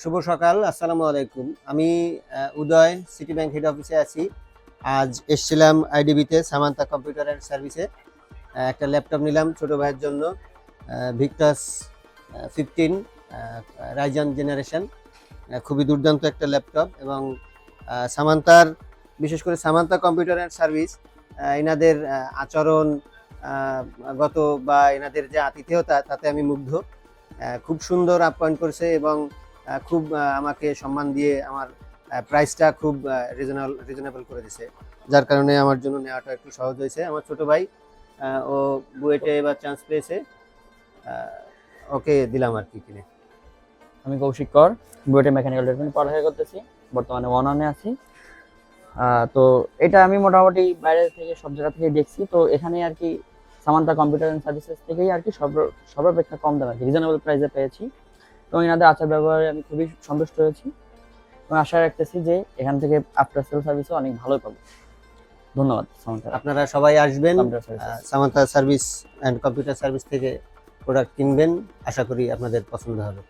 শুভ সকাল, আসসালামু আলাইকুম। আমি উদয় সিটি ব্যাংক হেড অফিসে আছি। আজ এসছিলাম আইডিবিতে সামান্তা কম্পিউটার অ্যান্ড সার্ভিসে একটা ল্যাপটপ নিলাম ছোট ভাইয়ের জন্য ভিক্টাস ফিফটিন রাইজান জেনারেশন খুবই দুর্দান্ত একটা ল্যাপটপ এবং সামান্তার, বিশেষ করে সামান্তা কম্পিউটার অ্যান্ড সার্ভিস এনাদের আচরণ গত বা এনাদের যে আতিথেয়তা, তাতে আমি মুগ্ধ। খুব সুন্দর আপ্যায়ন করছে এবং খুব আমাকে সম্মান দিয়ে আমার প্রাইসটা খুব রিজনেবল রিজনেবল করে দিছে। যার কারণে আমার জন্য নেওয়াটা একটু সহজ হয়েছে। আমার ছোট ভাই ও বুয়েটে এবার চান্স পেয়েছে। ওকে দিলাম আর কি কিনে। আমি কৌশিক কর, বুয়েটে মেকানিক্যাল ডিপার্টমেন্ট পড়ালেখা করতেছি। বর্তমানে ওয়ান ওয়ানে আছি। তো এটা আমি মোটামুটি বাইরে থেকে, সব জায়গা থেকে দেখছি। তো এখানে আর কি, সামান্তা কম্পিউটার অ্যান্ড সার্ভিসেস থেকেই আর কি সর্ব, সর্বাপেক্ষা কম দামে রিজনেবল প্রাইসে পেয়েছি। তো এনাদের আচার ব্যবহারে আমি খুবই সন্তুষ্ট হয়েছি এবং আশা রাখতেছি যে এখান থেকে আফটার সেল সার্ভিসও অনেক ভালোই পাবো। ধন্যবাদ সামান্তা। আপনারা সবাই আসবেন Samanta service and computer service থেকে প্রোডাক্ট কিনবেন। আশা করি আপনাদের পছন্দ হবে।